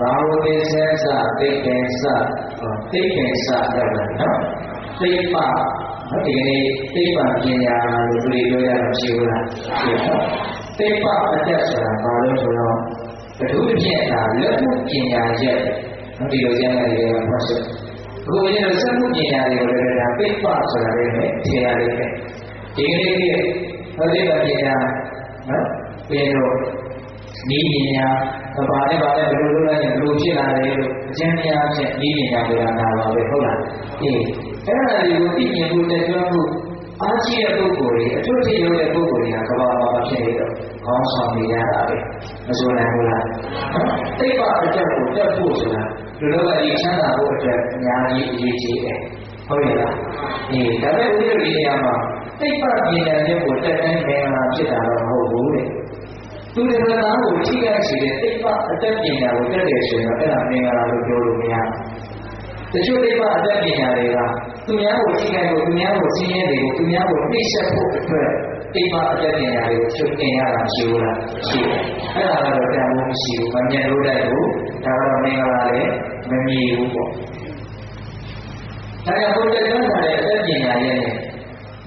ဘာဝတိစေစသိကေစသိကေစတော့နော်သိပနော်ဒီကနေ့သိပ္ပံပညာလို့သူတွေပြောရတာရှိဘူးလားရှိပါသိပ္ပအတက်ဆိုတာဘာလို့ဆိုတော့ဘုသူဖြင့်ဒါလက်မှုပညာရဲ့နော်ဒီလိုကျမ်းစာတွေကဖတ်ဆိုအခုဘုရားစက်မှုပညာတွေကိုလည်းဒါသိပ္ပဆိုတာလည်းထည့်ရလိမ့်မယ်ဒီကနေ့ရဲ့ဟောဒီပညာနော်ပြင်တော့ ဤပညာဘာနဲ့ဘာနဲ့ဘယ်လိုလုပ်လိုက်ရင်ဘယ်လိုဖြစ်လာတယ်လို့အကျဉ်းများဖြင့်ဤပညာကိုနာပါပဲဟုတ်လားအေးအဲ့ဒါတွေကိုသိမြင်ဖို့တက်ကြွဖို့အားကြီးတဲ့ပုဂ္ဂိုလ်တွေအထွတ်ထိပ်ရောက်တဲ့ပုဂ္ဂိုလ်တွေကကဘာမှာမဖြစ်နေတော့ခေါင်းဆောင်နေရတာပဲမဆိုနိုင်ဘူးလားသိပ္ပအကျက်ကိုတက်ဖို့ဆိုတာလူတို့ကဒီချမ်းသာဖို့အတွက်အများကြီးအရေးကြီးတယ်ဟုတ်ရဲ့လားအေးဒါပေမဲ့ဦးရဒီနေရာမှာသိပ္ပပြည်နယ်တဲ့ကိုတက်တိုင်းမင်္ဂလာဖြစ်တာတော့မဟုတ်ဘူးတဲ့ သူတွေကတော့ကိုထိခိုက်စေတဲ့သိပ္ပအတက်ပညာကိုတက်တယ်ဆိုရင်တော့အဲ့ဒါမင်္ဂလာလို့ပြောလို့မရဘူးတချို့သိပ္ပအတက်ပညာတွေကသူများကိုထိခိုက်ဖို့သူများကိုစီးရဲတွေကိုသူများကိုနှိမ့်ဆက်ဖို့အတွက်သိပ္ပအတက်ပညာတွေကိုချုပ်တင်ရတာရှိဘူးလားရှိတယ်အဲ့ဒါကတော့တန်ဖိုးမရှိဘူးမမြတ်လို့တိုက်ဘူးဒါကတော့မင်္ဂလာလည်းမမြည်ဘူးပေါ့ဒါကြောင့်ဘုရားကျမ်းစာရဲ့အသက်ပညာရဲ့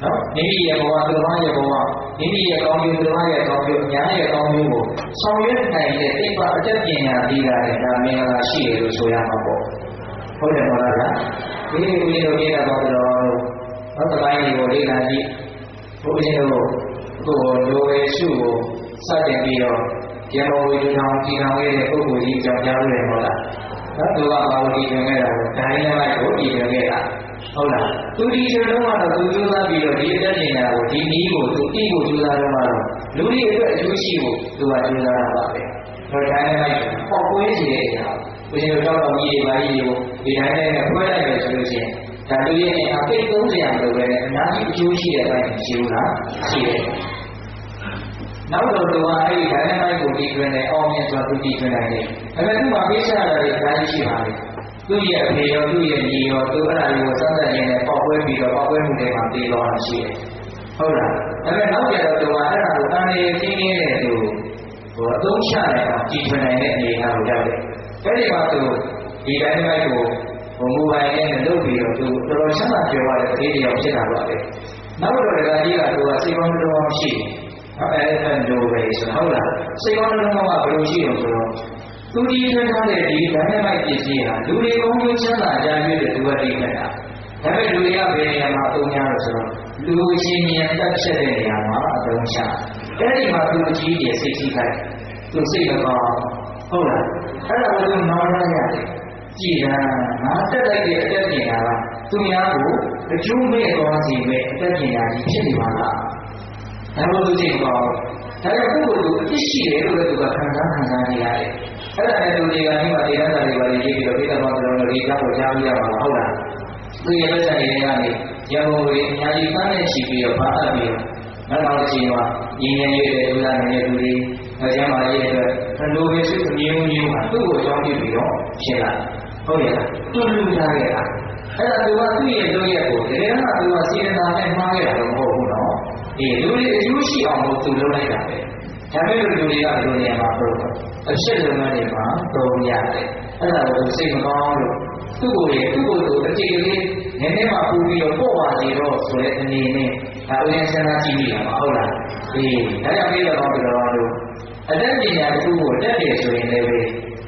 နော်မိမိရဲ့ဘဝသူတော်ရဲ့ဘဝ မိမိရဲ့ကောင်းကျိုးသူတော်ရဲ့ကောင်းကျိုးအများရဲ့ကောင်းကျိုးကိုဆောင်ရွက်နိုင်တဲ့သိပ္ပအသက်ပညာပြီးတာလည်းဒါမင်္ဂလာရှိတယ်လို့ဆိုရမှာပေါ့ဟုတ်တယ်မလားဗျာဒီလိုပြီးတော့ပြတာတော့တော့နောက်တစ်ပိုင်းကိုလေ့လာကြည့်ဘုရားတို့ကိုယ်လိုရစုကိုစတင်ပြီးတော့ရမောဝိဒထောင်ကြည်ထောင်ခဲ့တဲ့ပုဂ္ဂိုလ်ကြီးကြောင့်ကြားလို့ရမလားနော်သူကဘာလို့ဒီတွင်ခဲ့တာလဲဒိုင်းနဲ့လိုက်ကိုဒီတွင်ခဲ့တာ ဟုတ်လားသူဒီချိန်တုန်းကတော့သူကြိုးစားပြီးတော့ဒီအသက်ရှင်တာကိုဒီနည်းကိုသူပြီးကိုကြိုးစားတော့မှတော့လူတွေအတွက်အကျိုးရှိဖို့သူကကြိုးစားတာပါပဲတော့ဒိုင်းနဲ့လိုက်ပေါ့ကွေးစီတဲ့အရာဘုရားတော်တော်ကြီးတွေပါကြီးကိုဒီဒိုင်းနဲ့ဖွဲလိုက်မယ်ဆိုလို့ရှိရင်ဒါလူရဲ့အပိတ်30ရာလိုပဲအများကြီးအကျိုးရှိတဲ့အပိုင်းရှိဘူးလားရှိတယ်နောက်တော့သူကအဲ့ဒီဒိုင်းနဲ့ကိုဒီတွင်နဲ့အောင်မြင်စွာသူဒီတွင်နိုင်တယ်။ဒါပေမဲ့သူ့မှာပေးချတာတွေအများကြီးရှိပါလေ။ သူ့ရဲ့အဖေရောသူ့ရဲ့ညီရောသူအဲ့ဒါတွေကိုစမ်းသပ်ရင်းနဲ့ပေါက်ပွဲပြီးတော့ပေါက်ပွဲမှုတွေမှာပြေးသွားတာရှိတယ်။ဟုတ်လား။ဒါပေမဲ့နောက်ကြတော့သူကအဲ့ဒါကိုတန်နေခင်းခင်းနဲ့သူဟိုအသုံးချနိုင်အောင်ကြည်ထွင်နိုင်တဲ့အနေအထားကိုရောက်တယ်။အဲ့ဒီမှာသူဒီဒိုင်းနဲ့ကိုဟိုမူပိုင်နဲ့လုပ်ပြီးတော့သူတော်တော်ချမ်းသာကြွယ်ဝတဲ့သေးတရားဖြစ်လာပါပဲ။နောက်တော့လည်းဒီကသူကစေကောင်းတော်ရှိတယ်။ဟုတ်အဲ့ဒါတို့ပဲဆိုဟုတ်လားစိတ်ကောင်းလုံးကဘယ်လိုရှိအောင်ဆိုတော့ သူဒီထွန်းထားတဲ့ဒီဓာတ်မိုက်ပစ္စည်းဟာလူတွေကောင်းကျိုးချမ်းသာကြရွေးတဲ့သူကတိခဲ့တာဒါပေမဲ့လူတွေကဘယ်နေရာမှာအသုံးများလို့ဆိုတော့လူချင်းမြန်တက်ချက်တဲ့နေရာမှာအသုံးချအဲ့ဒီမှာသူအကြီးကြီးစိတ်ကြီးခိုင်းသူစိတ်မကောင်းဟုတ်လားအဲ့ဒါကိုသူနောင်ရရတယ်ကြည်တာငါတက်လိုက်တဲ့အတက်ပညာကသူများကိုအကျိုးမဲ့သွားစီမဲ့အတက်ပညာကြီးဖြစ်နေပါလားဒါလို့သူကြည့်ပါဒါကြောင့်ပုဂ္ဂိုလ်ကိုအဖြစ်ရှိတယ်လို့လည်းသူကခံစားခံစားနေရတယ်။ အဲ့ဒါနဲ့သူတွေကဒီမှာဒေသနာတွေပါရေးပြီးတော့ဒီကတော့ကျွန်တော်တို့ဒီကောက်ကြားပြရမှာဟုတ်လား။သူရဲ့လက်ဆက်တွေကနေရံကုန်တွေအများကြီးဖမ်းနေချီပြီးတော့ဗာအပ်ပြီးတော့နောက်နောက်ချိန်မှာရင်းနေရတဲ့ဒုလာနေတဲ့သူတွေအကျမ်းမာရေးအတွက်ဘလိုပဲစုအမျိုးမျိုးမှာသူ့ကိုကြောင်းပြပြီးတော့ရှင်းလာ။ဟုတ်ရဲ့လား။သူ့လူထားခဲ့တာ။အဲ့ဒါသူကသူ့ရဲ့လုပ်ရက်ကိုတကယ်တော့သူကစေတနာနဲ့မှားခဲ့တာတော့မဟုတ်ဘူးနော်။ဒီလူတွေအကျိုးရှိအောင်လို့သူလုပ်လိုက်တာပဲ။ ဒါပေမဲ့လူတွေကဘယ်လိုနေရာမှာတော့အဖြစ်လုပ်ငန်းတွေမှာသုံးရတယ်။အဲ့ဒါကိုစိတ်မကောင်းလို့သူ့ကိုယ်ရဲ့သူ့ကိုယ်ကိုအခြေကလေးနည်းနည်းမှပူပြီးတော့ပို့ပါစီတော့ဆိုတဲ့အနေနဲ့ဒါဦးရင်စဉ်းစားကြည့်မိတာမဟုတ်လား။အေးဒါကြောင့်ပြီးတော့ဘယ်လိုလို့အတတ်ပညာတစ်ခုကိုတက်တယ်ဆိုရင်လည်း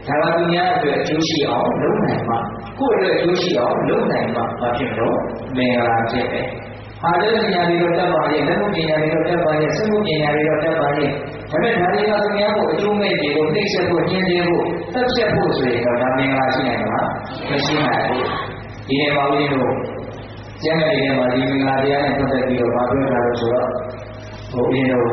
ဒါကသူများအတွက်အကျိုးရှိအောင်လုပ်နိုင်မှာကိုယ့်အတွက်အကျိုးရှိအောင်လုပ်နိုင်မှာမဖြစ်တော့မင်္ဂလာဖြစ်တယ်။ အာရုံပညာတွေတော့တက်ပါရဲ့လက်မှုပညာတွေတော့တက်ပါရဲ့စမှုပညာတွေတော့တက်ပါရဲ့ဒါပေမဲ့ဒါတွေကသူများကိုအကျိုးမဲ့တွေကိုနှိမ့်ဆက်ဖို့ညှင်းသေးဖို့သက်ဖြတ်ဖို့ဆိုရင်တော့ဒါမင်္ဂလာရှိနိုင်မှာမရှိနိုင်ဘူးဒီနေ့ပါဦးရင်တို့ကျမ်းဂန်တွေထဲမှာဒီမင်္ဂလာတရားနဲ့ပတ်သက်ပြီးတော့ဗာပြောထားလို့ဆိုတော့ဟိုဦးရင်တို့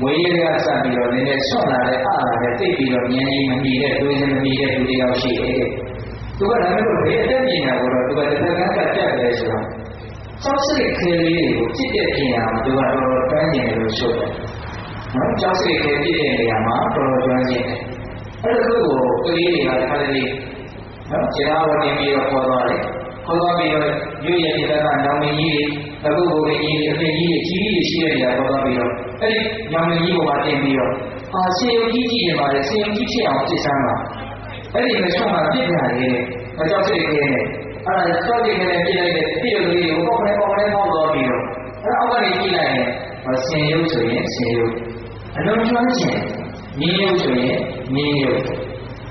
မွေးရကစပြီးတော့နည်းနည်းဆွတ်လာတဲ့အားလာတဲ့သိပြီးတော့ဉာဏ်ကြီးမမီတဲ့တွေးစမမီတဲ့လူတယောက်ရှိတယ်သူကဒါမျိုးလို့ဒီအတက်ပညာကိုတော့သူကတစ်ခါကတက်တယ်ဆိုတော့ စောက်စိတ်ခဲလေးတွေကိုจิตတဲ့ပညာမှာသူကတော်တော်တန်းကျင်တယ်လို့ဆိုတယ်နော်ကြောက်စိတ်ခဲပြည့်တဲ့နေရာမှာတော်တော်ကျွမ်းကျင်တယ်အဲ့ဒါကိုကလေးတွေကတစ်ခါတည်းနော်ခြေသားဝင်ပြီးတော့ခေါ်သွားတယ်ခေါ်သွားပြီးတော့ရွရည်တဲ့ကနောင်မင်းကြီးတွေအခုဘုရားကြီးတွေအဖေကြီးတွေကြီးကြီးရှိတဲ့နေရာခေါ်သွားပြီးတော့အဲ့ဒီနောင်မင်းကြီးပေါ်မှာတင်ပြီးတော့အာဆင်ယုံကြီးကြည့်နေပါလေဆင်ယုံကြီးဖြစ်အောင်ကြည့်စမ်းပါအဲ့ဒီမဆွမ်းမှာပြစ်ပြရတယ်မကြောက်စိတ်ကလေးနဲ့ အဲ့ဒါကြောက်စိတ်ကလေးပြစ်လိုက်တဲ့ပြည့်ရုပ်လေးကိုပေါက်နေပေါက်နေပေါက်တော့ပြီးတော့အဲ့အောက်ကနေကြည့်လိုက်ရင်ဆင်ယုံဆိုရင်ဆင်ယုံအလုံးကျွမ်းခြင်းမြင်းယုံဆိုရင်မြင်းယုံ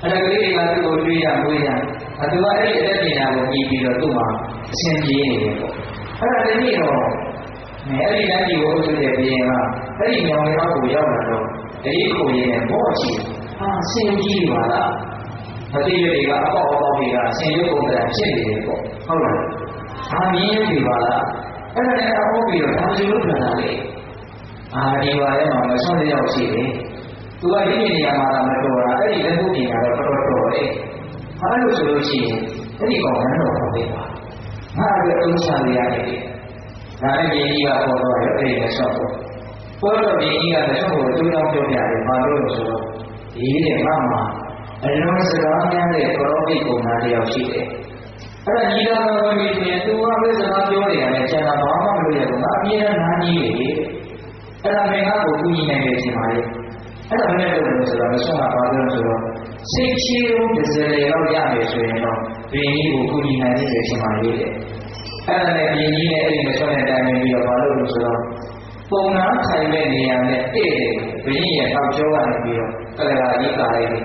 အဲ့ဒါကလေးတွေကသူ့ကိုတွေးရမွေးရအတူကအဲ့ဒီအသက်ပညာကိုပြီးပြီးတော့သူ့မှာအဆင်ပြေနေတယ်ပေါ့အဲ့ဒါတည်းပြီးတော့အဲ့ဒီတန်းကြီးကိုအုပ်စုတဲ့ဘုရင်ကအဲ့ဒီညောင်လေးအောက်ကိုရောက်လာတော့ဒီကိုရင်နဲ့မော့ချီအာဆင်ကြီးပါလား မသိရတွေကအပေါက်အပေါက်တွေကဆင်ရုပ်ပုံစံဖြစ်နေတယ်ပေါ့ဟုတ်လားအာမြင်းရုပ်တွေပါလားအဲ့ဒါနဲ့အပေါက်ပြီးတော့ဒါကြိုးလို့ပြန်လာလေအာဒီပါထဲမှာမဆုံးတဲ့ရောက်ရှိတယ်သူကဒီနေရာမှာမတော်တာအဲ့ဒီလက်ဖို့ပြင်တာတော့တော်တော်တော်လေဟာလို့ဆိုလို့ရှိရင်အဲ့ဒီကောင်ကတော့ပေါ်ပေးပါငါအတွက်အုံးချရရတယ်ဒါနဲ့မြင်းကြီးကပေါ်တော့ရအဲ့ဒီလက်ဆော့ပေါ့ပေါ်တော့မြင်းကြီးကလက်ဆော့ကိုတူတောင်းပြောပြတယ်ဘာလို့လဲဆိုတော့ဒီတဲ့မမ အလုံးစကားများတဲ့ကရောပိပုံနာတယောက်ရှိတယ်အဲ့ဒါညီတော်တော်ကြီးဆိုရင်သူကပဲစကားပြောနေရတယ်ကျန်တာဘာမှမလုပ်ရဘူးငါအမြဲတမ်းနားကြီးနေတယ်အဲ့ဒါမင်းကကိုကူညီနိုင်တယ်ရှင်ပါလေအဲ့ဒါမင်းတို့လို့ဆိုတော့မဆုံးတာပါလို့ဆိုတော့စိတ်ချီရုံးတစ်စလေတော့ရမယ်ဆိုရင်တော့ဘင်းကြီးကိုကူညီနိုင်တယ်ရှင်ပါလေတဲ့အဲ့ဒါနဲ့ဘင်းကြီးနဲ့အဲ့ဒီမဆုံးတဲ့အတိုင်းပြီးတော့ဘာလို့လို့ဆိုတော့ပုံနာထိုင်တဲ့နေရာနဲ့တဲ့တယ်ဘင်းကြီးရဲ့ထောက်ကျောကနေပြီးတော့ကလရာကြီးကာလိုက်တယ်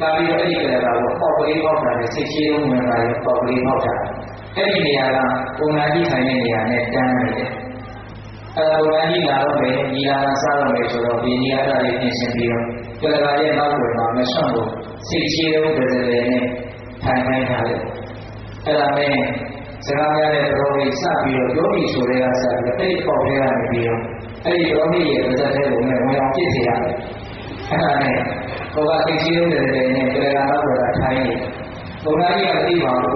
ကာပြီးတော့အဲ့ဒီကလရာကိုပေါက်ကလေးပေါက်တာနဲ့စိတ်ချီရုံးဝင်လာရင်ပေါက်ကလေးပေါက်တာအဲ့ဒီနေရာကပုံနာကြီးထိုင်တဲ့နေရာနဲ့တန်းနေတယ်အဲဒါကိုလည်းလာတော့မယ်ညီလာကစားတော့မယ်ဆိုတော့ဒီညီလာကလေးပြင်ဆင်ပြီးတော့ကလကာရဲ့နောက်ွယ်မှာမဆွန့်ဖို့စိတ်ချရုံးတဲ့တဲ့နဲ့ထိုင်ခိုင်းထားတယ်အဲဒါနဲ့စကားများတဲ့တော်ကြီးစပြီးတော့ယောဂီဆိုတဲ့ကစပြီးအဲ့ဒီပေါက်တဲ့ကနေပြီးတော့အဲ့ဒီယောဂီရဲ့ပါဇက်တဲ့ကိုလည်းဝင်အောင်ပြည့်စေရတယ် အဲဒါနဲ့ဟိုကစိတ်ချရုံးတဲ့တဲ့နဲ့ကလကာနောက်ွယ်ကထိုင်နေဘုရားကြီးကသိပါဘူး